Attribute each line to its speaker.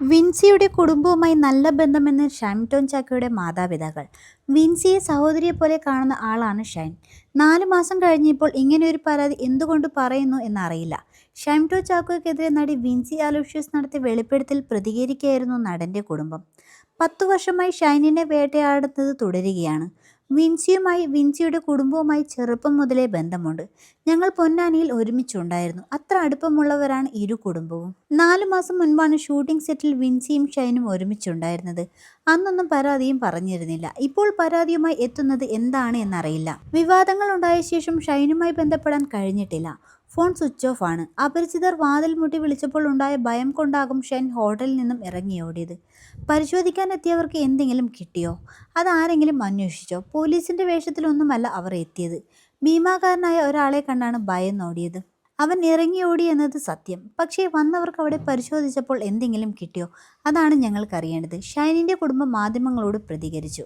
Speaker 1: വിൻസിയുടെ കുടുംബവുമായി നല്ല ബന്ധമെന്ന് ഷൈൻ ടോൺ ചാക്കയുടെ മാതാപിതാക്കൾ. വിൻസിയെ സഹോദരിയെ പോലെ കാണുന്ന ആളാണ് ഷൈൻ. നാല് മാസം കഴിഞ്ഞപ്പോൾ ഇങ്ങനെയൊരു പരാതി എന്തുകൊണ്ട് പറയുന്നു എന്നറിയില്ല. ഷൈൻ ടോൺ ചാക്കോയ്ക്കെതിരെ നടി വിൻസി അലോഷ്യസ് നടത്തിയ വെളിപ്പെടുത്തൽ പ്രതികരിക്കുകയായിരുന്നു നടന്റെ കുടുംബം. പത്തു വർഷമായി ഷൈനിനെ വേട്ടയാടുന്നത് തുടരുകയാണ്. വിൻസിയുമായി വിൻസിയുടെ കുടുംബവുമായി ചെറുപ്പം മുതലേ ബന്ധമുണ്ട്. ഞങ്ങൾ പൊന്നാനിയിൽ ഒരുമിച്ചുണ്ടായിരുന്നു. അത്ര അടുപ്പമുള്ളവരാണ് ഇരു കുടുംബവും. നാലു മാസം മുൻപാണ് ഷൂട്ടിംഗ് സെറ്റിൽ വിൻസിയും ഷൈനും ഒരുമിച്ചുണ്ടായിരുന്നത്. അന്നൊന്നും പരാതിയും പറഞ്ഞിരുന്നില്ല. ഇപ്പോൾ പരാതിയുമായി എത്തുന്നത് എന്താണ് എന്നറിയില്ല. വിവാദങ്ങൾ ഉണ്ടായ ശേഷം ഷൈനുമായി ബന്ധപ്പെടാൻ കഴിഞ്ഞിട്ടില്ല. ഫോൺ സ്വിച്ച് ഓഫ് ആണ്. അപരിചിതർ വാതിൽ മുട്ടി വിളിച്ചപ്പോൾ ഉണ്ടായ ഭയം കൊണ്ടാകും ഷെൻ ഹോട്ടലിൽ നിന്നും ഇറങ്ങിയോടിയത് പരിശോധിക്കാൻ എത്തിയവർക്ക് എന്തെങ്കിലും കിട്ടിയോ? അതാരെങ്കിലും അന്വേഷിച്ചോ? പോലീസിന്റെ വേഷത്തിലൊന്നുമല്ല അവർ എത്തിയത്. ഭീമാകാരനായ ഒരാളെ കണ്ടാണ് ഭയം നോടിയത്. അവൻ ഇറങ്ങിയോടി എന്നത് സത്യം. പക്ഷേ വന്നവർക്ക് അവിടെ പരിശോധിച്ചപ്പോൾ എന്തെങ്കിലും കിട്ടിയോ? അതാണ് ഞങ്ങൾക്കറിയേണ്ടത്. ഷൈനിന്റെ കുടുംബം മാധ്യമങ്ങളോട് പ്രതികരിച്ചു.